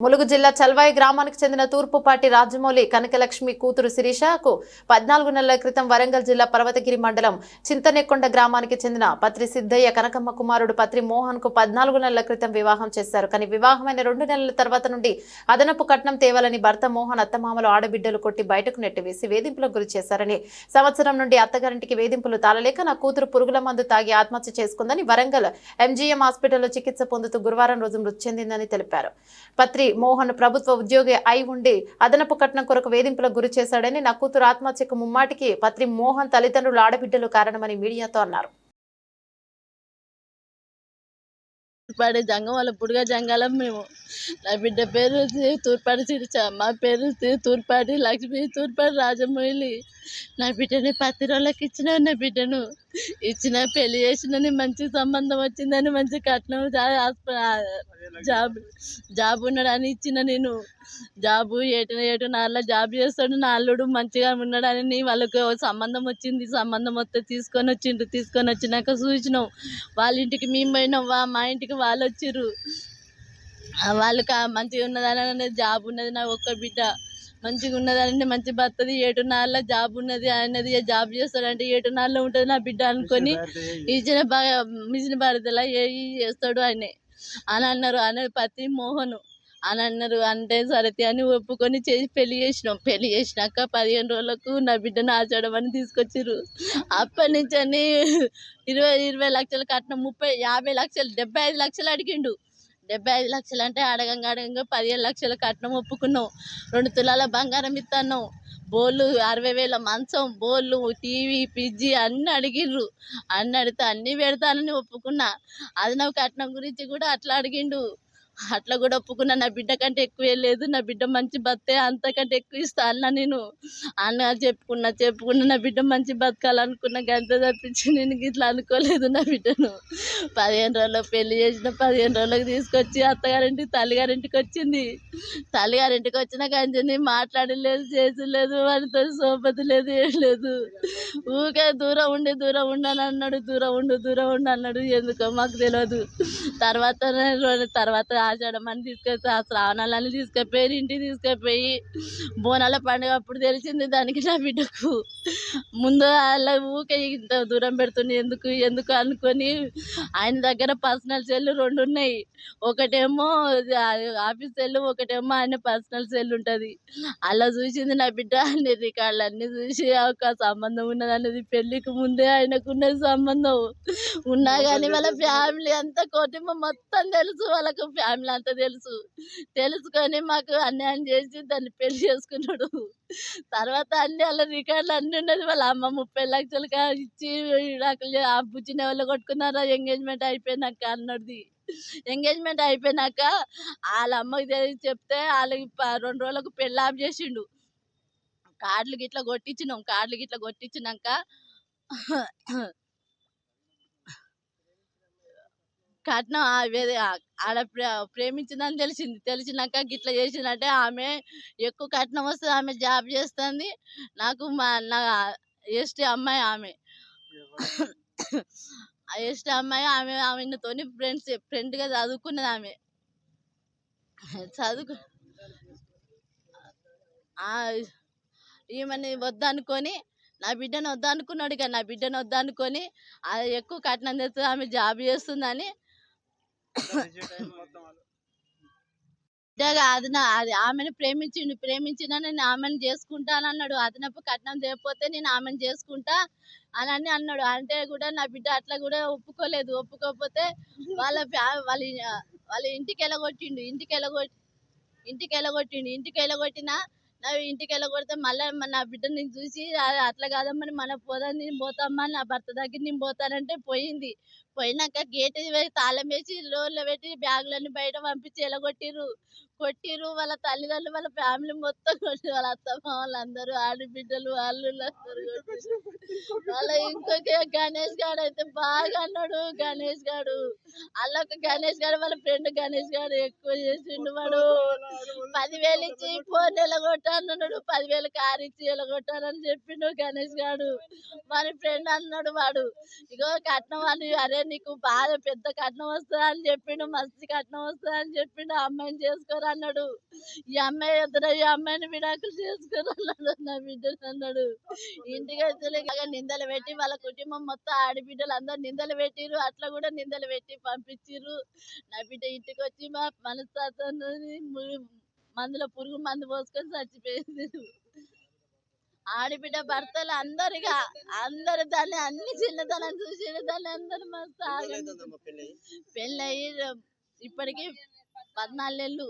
ములుగు జిల్లా చల్వాయి గ్రామానికి చెందిన తూర్పుపాటి రాజమౌళి కనకలక్ష్మి కూతురు శిరీషకు పద్నాలుగు నెలల క్రితం వరంగల్ జిల్లా పర్వతగిరి మండలం చింతనెక్కొండ గ్రామానికి చెందిన పత్రి సిద్ధయ్య కనకమ్మ కుమారుడు పత్రి మోహన్కు పద్నాలుగు నెలల క్రితం వివాహం చేశారు. కానీ వివాహమైన రెండు నెలల తర్వాత నుండి అదనపు కట్నం తేవాలని భర్త మోహన్ అత్తమామలు ఆడబిడ్డలు కొట్టి బయటకు నెట్టివేసి వేధింపులకు గురి చేశారని సంవత్సరం నుండి అత్తగారింటికి వేధింపులు తాళలేక నా కూతురు పురుగుల మందు తాగి ఆత్మహత్య చేసుకుందని వరంగల్ ఎంజీఎం హాస్పిటల్లో చికిత్స పొందుతూ గురువారం రోజు మృతి చెందిందని తెలిపారు. పత్రి మోహన్ ప్రభుత్వ ఉద్యోగి అయి ఉండి అదనపు కట్నం కొరకు వేధింపులకు గురి చేశాడని నా కూతురు ఆత్మహత్యకు ముమ్మాటికి పత్రి మోహన్ తల్లిదండ్రులు ఆడబిడ్డలు కారణమని మీడియాతో అన్నారు. పడే జంగం వాళ్ళ పుడిగా జంగాలం మేము. నా బిడ్డ పేరు తూర్పాటి తూర్పాడి మా పేరు తూర్పాటి తూర్పాడి లక్ష్మి తూర్పాడి రాజమౌళి. నా బిడ్డని పత్తి రోజులకి ఇచ్చిన నా బిడ్డను. ఇచ్చిన పెళ్ళి చేసినని మంచి సంబంధం వచ్చిందని మంచి కట్నం జాబ్ జాబ్ ఉన్నాడని ఇచ్చిన నేను. జాబు ఏటు ఏటు నాళ్ళ జాబ్ చేస్తాడు నా అల్లుడు మంచిగా ఉన్నాడని వాళ్ళకు సంబంధం వచ్చింది సంబంధం వస్తే తీసుకొని వచ్చిండ్రు తీసుకొని వచ్చినాక చూసినాం. వాళ్ళ ఇంటికి మేము పోయినాం వా మా ఇంటికి వాళ్ళు వచ్చిర్రు. వాళ్ళకి మంచిగా ఉన్నదని అనేది జాబ్ ఉన్నది. నా ఒక్క బిడ్డ. మంచిగా ఉన్నదని మంచి భర్తది ఏటున్నాళ్ళ జాబ్ ఉన్నది. ఆయనది జాబ్ చేస్తాడంటే ఏటున్నాళ్ళ ఉంటుంది నా బిడ్డ అనుకొని ఇచ్చిన బాగా మిషన్ భారతలా ఏ చేస్తాడు ఆయనే. అని అన్నారు. అని పతి మోహన్. అని అన్నారు. అంటే సరతి అని ఒప్పుకొని చేసి పెళ్ళి చేసినాం. పెళ్ళి చేసినాక పదిహేను రోజులకు నా బిడ్డను ఆచడం అని తీసుకొచ్చిర్రు. అప్పటి నుంచి అని ఇరవై ఇరవై లక్షలు కట్నం ముప్పై యాభై లక్షలు డెబ్బై ఐదు లక్షలు అడిగిండు. డెబ్బై ఐదు లక్షలు అంటే అడగంగా అడగంగా పదిహేను లక్షల కట్నం ఒప్పుకున్నాం. రెండు తులాల బంగారం ఇస్తాను బోళ్ళు అరవై వేల మంచం బోళ్ళు టీవీ ఫ్రిడ్జి అన్నీ అడిగిండ్రు. అన్నీ అడిగితే అన్నీ పెడతానని ఒప్పుకున్నా. అది నాకు కట్నం గురించి కూడా అట్లా అడిగిండు. అట్లా కూడా ఒప్పుకున్నా నా బిడ్డ కంటే ఎక్కువ లేదు నా బిడ్డ మంచి బతే అంతకంటే ఎక్కువ ఇస్తా అన్న నేను. అన్న చెప్పుకున్నా చెప్పుకున్నా నా బిడ్డ మంచి బతకాలనుకున్నా గంత తప్పించి నేను ఇట్లా అనుకోలేదు నా బిడ్డను. పదిహేను రోజులకు పెళ్ళి చేసిన పదిహేను రోజులకు తీసుకొచ్చి అత్తగారింటికి తల్లిగారింటికి వచ్చింది. తల్లిగారింటికి వచ్చిన కంచెని మాట్లాడలేదు చేసలేదు వాడితో సోపతి లేదు ఏం లేదు. ఊకే దూరం ఉండి దూరం ఉండని అన్నాడు దూరం ఉండు దూరం ఉండు అన్నాడు ఎందుకో మాకు తెలియదు తర్వాత తర్వాత ఆషాఢం అని తీసుకొచ్చి ఆ శ్రావణాలని తీసుకుపోయి ఇంటికి తీసుకుపోయి బోనాల పండుగ అప్పుడు తెలిసింది దానికి నా బిడ్డకు. ముందు అలా ఊకే ఇంత దూరం పెడుతుంది ఎందుకు ఎందుకు అనుకొని ఆయన దగ్గర పర్సనల్ సెల్ రెండు ఉన్నాయి. ఒకటేమో ఆఫీస్ సెల్ ఒకటేమో ఆయన పర్సనల్ సెల్ ఉంటుంది. అలా చూసింది నా బిడ్డ అన్ని రికార్డులు అన్ని చూసి ఒక సంబంధం ఉన్నది అనేది పెళ్ళికి ముందే ఆయనకున్నది సంబంధం. ఉన్నా కానీ వాళ్ళ ఫ్యామిలీ అంతా కుటుంబం మొత్తం తెలుసు వాళ్ళకు ఫ్యామిలీ అంతా తెలుసు. తెలుసుకొని మాకు అన్యాయం చేసి దాన్ని పెళ్ళి చేసుకున్నాడు. తర్వాత అన్ని వాళ్ళ రికార్డులు అన్ని ఉన్నది. వాళ్ళ అమ్మ ముప్పై లక్షలు ఇచ్చి విడాకులు ఆ బుజ్జిన ఎవరు కొట్టుకున్నారా? ఎంగేజ్మెంట్ అయిపోయినాక అన్నది. ఎంగేజ్మెంట్ అయిపోయినాక వాళ్ళ అమ్మకి తెలిసి చెప్తే వాళ్ళకి రెండు రోజులకు పెళ్ళి ఆఫ్ చేసిండు. కార్డులు గిట్లా కొట్టించినాం. కార్డులు గిట్లా కొట్టించినాక కట్నం వేరే ఆడ ప్రే ప్రేమించిందని తెలిసింది. తెలిసినాక గిట్లా చేసిందంటే ఆమె ఎక్కువ కట్నం వస్తుంది ఆమె జాబ్ చేస్తుంది. నాకు మా నా ఎస్టీ అమ్మాయి ఆమె. ఆ ఎస్టీ అమ్మాయి ఆమె ఆమెతోని ఫ్రెండ్స్ ఫ్రెండ్గా చదువుకున్నది ఆమె. చదువుకు ఈమెని వద్దనుకొని నా బిడ్డను వద్దనుకున్నాడు ఇక నా బిడ్డను వద్దనుకొని ఎక్కువ కట్నం తెస్తుంది ఆమె జాబ్ చేస్తుందని బిడ్డ కాదు నా అది ఆమెను ప్రేమించిండు ప్రేమించిన నేను ఆమెను చేసుకుంటానన్నాడు. అదనపు కట్నం చేయకపోతే నేను ఆమెను చేసుకుంటా అని అని అన్నాడు. అంటే కూడా నా బిడ్డ అట్లా కూడా ఒప్పుకోలేదు. ఒప్పుకోకపోతే వాళ్ళ వాళ్ళ వాళ్ళ ఇంటికి వెళ్ళగొట్టిండు ఇంటికి వెళ్ళగొట్టి ఇంటికి వెళ్ళగొట్టిండు ఇంటికి వెళ్ళగొట్టినా నా ఇంటికి వెళ్ళగొడితే మళ్ళీ నా బిడ్డని నేను చూసి "ఆ- అట్లా కాదమ్మా మన పోదా నేను పోతామ్మా నా భర్త దగ్గర నేను పోతానంటే పోయింది. పోయినాక గేట్ తాళం వేసి లోన్లో పెట్టి బ్యాగులన్నీ బయట పంపించి ఎలగొట్టిర్రు కొట్టిర్రు? వాళ్ళ తల్లిదండ్రులు వాళ్ళ ఫ్యామిలీ మొత్తం కొట్టి వాళ్ళ అత్తమ్మ వాళ్ళందరూ ఆడబిడ్డలు వాళ్ళు. వాళ్ళ ఇంకొక గణేష్ గాడు అయితే బాగా అన్నాడు గణేష్ గాడు అలా ఒక గణేష్ గాడు వాళ్ళ ఫ్రెండ్ గణేష్ గాడు ఎక్కువ చేసిండు వాడు. పదివేలు ఇచ్చి ఫోన్ ఎలగొట్టాలన్నాడు పదివేలు కారు ఇచ్చి ఎలగొట్టాలని చెప్పిండు గణేష్ గాడు. మరి ఫ్రెండ్ అన్నాడు వాడు ఇగో కట్నం అని అరే నీకు బాగా పెద్ద కట్నం వస్తుంది అని చెప్పిండు మస్తు కట్నం వస్తుంది అని చెప్పిండు. అమ్మాయిని చేసుకోరు అన్నాడు. ఈ అమ్మాయి ఎదురు ఈ అమ్మాయిని విడాకులు చేసుకోరు అన్నాడు నా బిడ్డలు అన్నాడు. ఇంటికి వచ్చి నిందలు పెట్టి వాళ్ళ కుటుంబం మొత్తం ఆడబిడ్డలు అందరు నిందలు పెట్టిరు అట్లా కూడా నిందలు పెట్టి పంపించిర్రు నా బిడ్డ ఇంటికి వచ్చి మా మనస్తాన్ని మందులో పురుగు మందు పోసుకొని చచ్చిపోయింది ఆడబిడ్డ భర్తలు అందరిగా అందరు దాన్ని అన్ని చిన్నతనం చూసిన దాన్ని అందరు మస్తు పెళ్ళయి? ఇప్పటికి పద్నాలుగు నెలలు.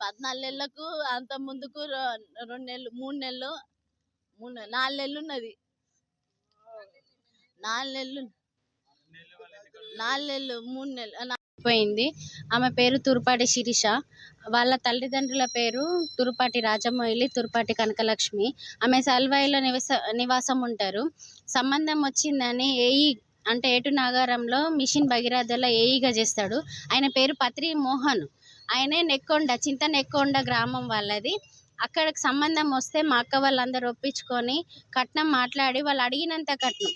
పద్నాలుగు నెలలకు అంత ముందుకు రెండు నెలలు మూడు నెలలు మూడు నాలుగు నెలలు ఉన్నది నాలుగు నెలలు నాలుగు నెలలు మూడు నెలలు పోయింది ఆమె పేరు తురుపాటి శిరీష. వాళ్ళ తల్లిదండ్రుల పేరు తురుపాటి రాజమోయిలి తురుపాటి కనకలక్ష్మి. ఆమె సల్వాయిలో నివాస నివాసం ఉంటారు. సంబంధం వచ్చిందని ఏఈ అంటే ఏటు నాగారంలో మిషన్ భగీరథలో ఏఈగా చేస్తాడు. ఆయన పేరు పత్రి మోహన్. ఆయనే నెక్కొండ చింత నెక్కొండ గ్రామం వాళ్ళది. అక్కడికి సంబంధం వస్తే మా అక్క వాళ్ళందరూ ఒప్పించుకొని కట్నం మాట్లాడి వాళ్ళు అడిగినంత కట్నం.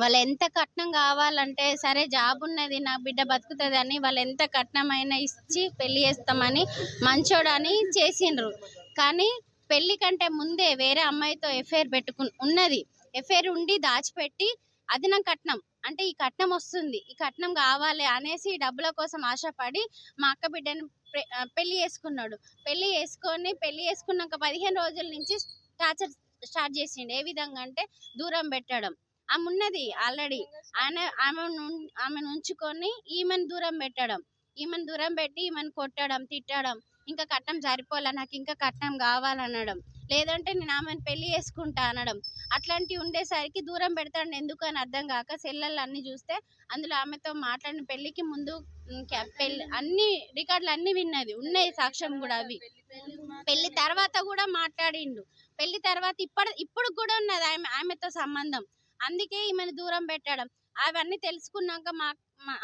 వాళ్ళు ఎంత కట్నం కావాలంటే సరే జాబ్ ఉన్నది నా బిడ్డ బతుకుతుందని వాళ్ళు ఎంత కట్నం అయినా ఇచ్చి పెళ్ళి చేస్తామని మంచోడని చేసిండ్రు. కానీ పెళ్ళి కంటే ముందే వేరే అమ్మాయితో ఎఫ్ఐఆర్ పెట్టుకు ఉన్నది. ఎఫ్ఐఆర్ ఉండి దాచిపెట్టి అది నా కట్నం. అంటే ఈ కట్నం వస్తుంది. ఈ కట్నం కావాలి అనేసి డబ్బుల కోసం ఆశపడి మా అక్క బిడ్డని పె- పెళ్ళి చేసుకున్నాడు. పెళ్ళి చేసుకొని పెళ్ళి చేసుకున్నాక పదిహేను రోజుల నుంచి టార్చర్ స్టార్ట్ చేసిండు. ఏ విధంగా అంటే దూరం పెట్టడం. ఆమె ఉన్నది ఆల్రెడీ ఆయన ఆమె ఆమెను ఉంచుకొని ఈమెను దూరం పెట్టడం. ఈమెను దూరం పెట్టి ఈమెను కొట్టడం తిట్టడం. ఇంకా కట్నం సరిపోలే నాకు ఇంకా కట్నం కావాలనడం. లేదంటే నేను ఆమెను పెళ్ళి చేసుకుంటా అనడం. అట్లాంటివి ఉండేసరికి దూరం పెడతాడు ఎందుకు అని అర్థం కాక సెల్లలు అన్ని చూస్తే అందులో ఆమెతో మాట్లాడిన పెళ్ళికి ముందు పెళ్ళి అన్ని రికార్డులు అన్ని విన్నది. ఉన్నాయి సాక్ష్యం కూడా అవి. పెళ్ళి తర్వాత కూడా మాట్లాడిండు. పెళ్ళి తర్వాత ఇప్పుడు ఇప్పుడు కూడా ఉన్నది ఆమె ఆమెతో సంబంధం. అందుకే ఈమెను దూరం పెట్టడం. అవన్నీ తెలుసుకున్నాక మా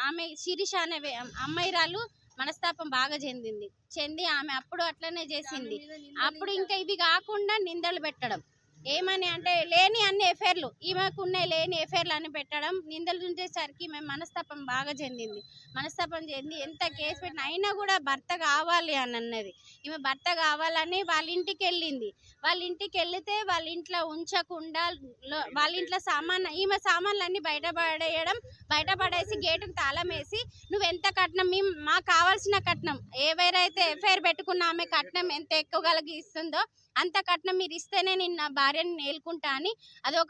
ఆమె శిరీష అనే అమ్మాయిరాలు మనస్తాపం బాగా చెందింది. చెంది ఆమె అప్పుడు అట్లనే చేసింది. అప్పుడు ఇంకా ఇవి కాకుండా నిందలు పెట్టడం. ఏమని అంటే లేని అన్ని ఎఫైర్లు ఈమెకున్నాయి లేని ఎఫైర్లు అని పెట్టడం నిందలు ఉంచేసరికి మేము మనస్తాపం బాగా చెందింది. మనస్తాపం చెంది ఎంత కేసు పెట్టినా అయినా కూడా భర్త కావాలి అని అన్నది. ఈమె భర్త కావాలని వాళ్ళ ఇంటికి వెళ్ళింది వాళ్ళ ఇంటికి వెళితే వాళ్ళ ఇంట్లో ఉంచకుండా వాళ్ళ ఇంట్లో సామాన్ ఈమె సామాన్లు అన్ని బయట పడేయడం బయట పడేసి గేటుకు తాళం వేసి నువ్వు ఎంత కట్నం? మేము మాకు కావాల్సిన కట్నం. ఎవరైతే ఎఫ్ఐఆర్ పెట్టుకున్న ఆమె కట్నం ఎంత ఎక్కువ కలిగి ఇస్తుందో అంత కట్నం మీరు ఇస్తేనే నేను నా భార్యని నేలుకుంటా అని అదొక